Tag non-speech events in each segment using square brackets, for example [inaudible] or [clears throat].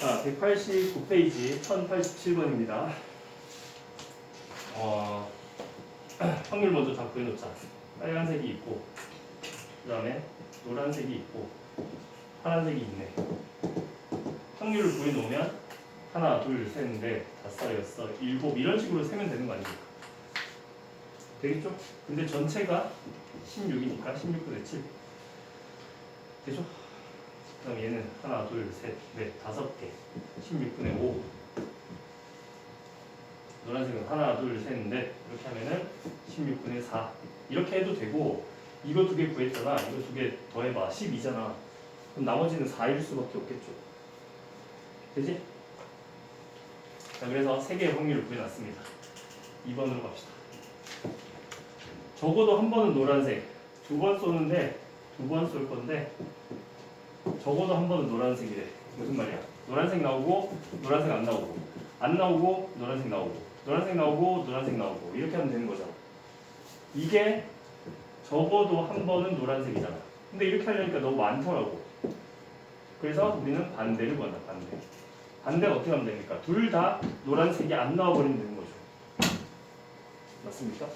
자, 189페이지 1087번입니다. 어, 확률 먼저 다 구해놓자. 빨간색이 있고, 그 다음에 노란색이 있고, 파란색이 있네. 확률을 구해놓으면 하나, 둘, 셋, 넷, 다섯, 여섯, 일곱 이런 식으로 세면 되는 거 아닙니까? 되겠죠? 근데 전체가 16이니까 16분의 7 되죠? 그럼 얘는 하나, 둘, 셋, 넷, 다섯 개. 16분의 5 노란색은 하나, 둘, 셋, 넷. 이렇게 하면은 16분의 4 이렇게 해도 되고 이거 두 개 구했잖아. 이거 두 개 더해봐. 12잖아. 그럼 나머지는 4일 수밖에 없겠죠. 되지? 자 그래서 세 개의 확률을 구해놨습니다. 2번으로 갑시다. 적어도 한 번은 노란색. 두 번 쏘는데 두 번 쏠 건데 적어도 한 번은 노란색이래 무슨 말이야? 노란색 나오고 노란색 안 나오고. 안 나오고 노란색 나오고. 노란색 나오고 노란색 나오고. 이렇게 하면 되는 거잖아 이게 적어도 한 번은 노란색이잖아. 근데 이렇게 하려니까 너무 많더라고. 그래서 우리는 반대를 구한다 반대. 반대가 어떻게 하면 됩니까? 둘 다 노란색이 안 나와버리면 되는 거죠. 맞습니까?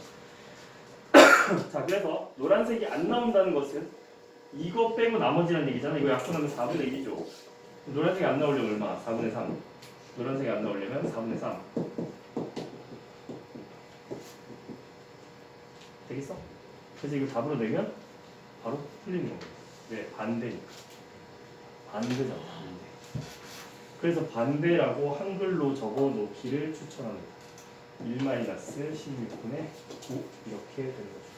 [clears throat] 자 그래서 노란색이 안 나온다는 것은 이거 빼고 나머지란 얘기잖아 이거 약분하면 4분의 1이죠. 노란색이 안 나오려면 얼마? 4분의 3 노란색이 안 나오려면 4분의 3 되겠어? 그래서 이거 답으로 내면 바로 풀리는 겁니다 왜? 반대니까. 반대잖아 반대. 그래서 반대라고 한글로 적어 놓기를 추천합니다. 1-16분의 9 이렇게 되는 거죠